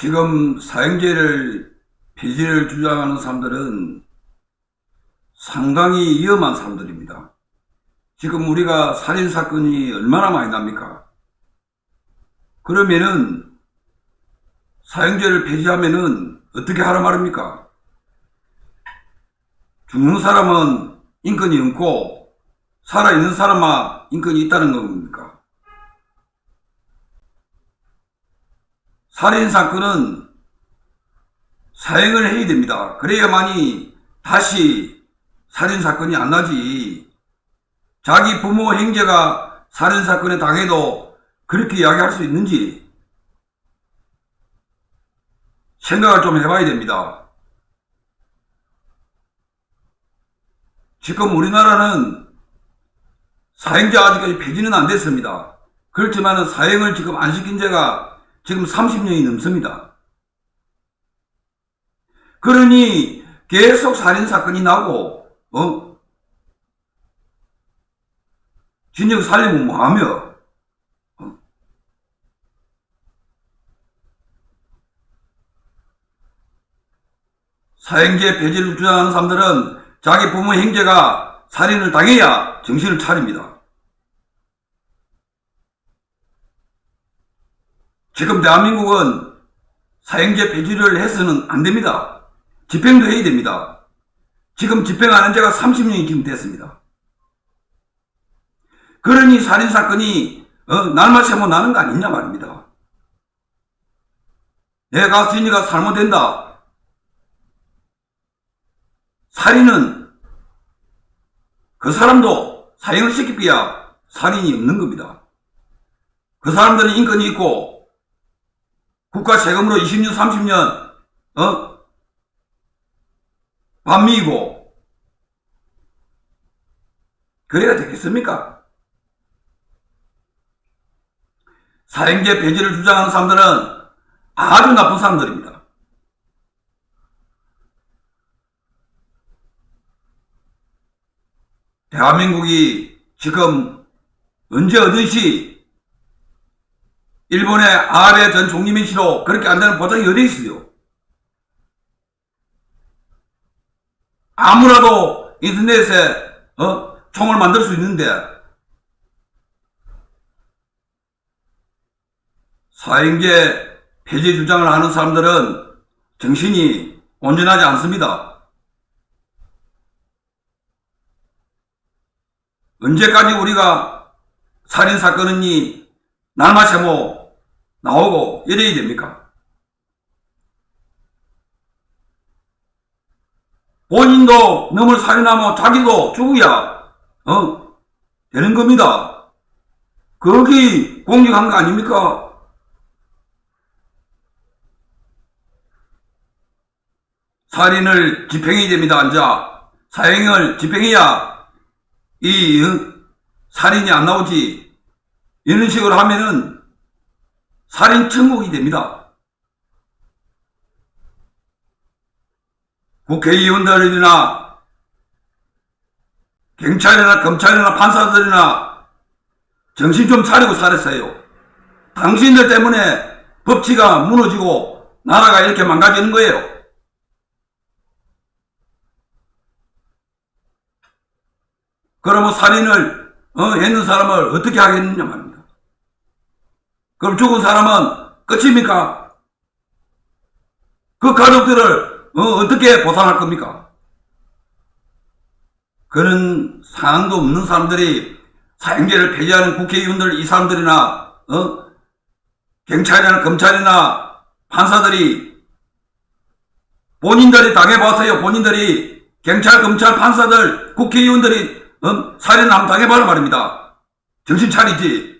지금 사형제를 폐지를 주장하는 사람들은 상당히 위험한 사람들입니다. 지금 우리가 살인 사건이 얼마나 많이 납니까? 그러면은 사형제를 폐지하면은 어떻게 하라 말입니까? 죽는 사람은 인권이 없고 살아있는 사람만 인권이 있다는 겁니까? 살인 사건은 사형을 해야 됩니다. 그래야만이 다시 살인 사건이 안 나지. 자기 부모 형제가 살인 사건에 당해도 그렇게 이야기할 수 있는지 생각을 좀 해봐야 됩니다. 지금 우리나라는 사형제 아직까지 폐지는 안 됐습니다. 그렇지만 사형을 지금 안 시킨 지가 지금 30년이 넘습니다. 그러니 계속 살인 사건이 나고 어 진정 살리면 뭐하며 어? 사형제 폐지를 주장하는 사람들은 자기 부모 형제가 살인을 당해야 정신을 차립니다. 지금 대한민국은 사형제 폐지를 해서는 안 됩니다. 집행도 해야 됩니다. 지금 집행하는 지가 30년이 지금 됐습니다. 그러니 살인사건이 어, 날만 새면 나는 거 아니냐 말입니다. 내가 진이가 잘못된다. 살인은 그 사람도 사형을 시키기야 살인이 없는 겁니다. 그 사람들은 인권이 있고 국가 세금으로 20년, 30년, 어? 반미이고, 그래야 되겠습니까? 사형제 폐지를 주장하는 사람들은 아주 나쁜 사람들입니다. 대한민국이 지금 언제 어디시 일본의 아베 전 총리민 씨로 그렇게 안 되는 보장이 어디 있어요? 아무라도 인터넷에 어? 총을 만들 수 있는데 사형제 폐지 주장을 하는 사람들은 정신이 온전하지 않습니다. 언제까지 우리가 살인 사건이 날마 세모 나오고 이래야 됩니까? 본인도 너을 살인하면 자기도 죽어야 어 되는 겁니다. 거기 공격한 거 아닙니까? 살인을 집행해야 됩니다. 앉아 사형을 집행해야 이 어, 살인이 안 나오지. 이런 식으로 하면은 살인 천국이 됩니다. 국회의원들이나 경찰이나 검찰이나 판사들이나 정신 좀 차리고 살았어요. 당신들 때문에 법치가 무너지고 나라가 이렇게 망가지는 거예요. 그러면 살인을 어, 했는 사람을 어떻게 하겠느냐 말입니다. 그럼 죽은 사람은 끝입니까? 그 가족들을 어, 떻게 보상할 겁니까? 그런 상황도 없는 사람들이 사형제를 폐지하는 국회의원들 이 사람들이나 어? 경찰이나 검찰이나 판사들이 본인들이 당해봤어요. 본인들이 경찰, 검찰, 판사들, 국회의원들이 어? 살인 한번 당해봐라 말입니다. 정신 차리지.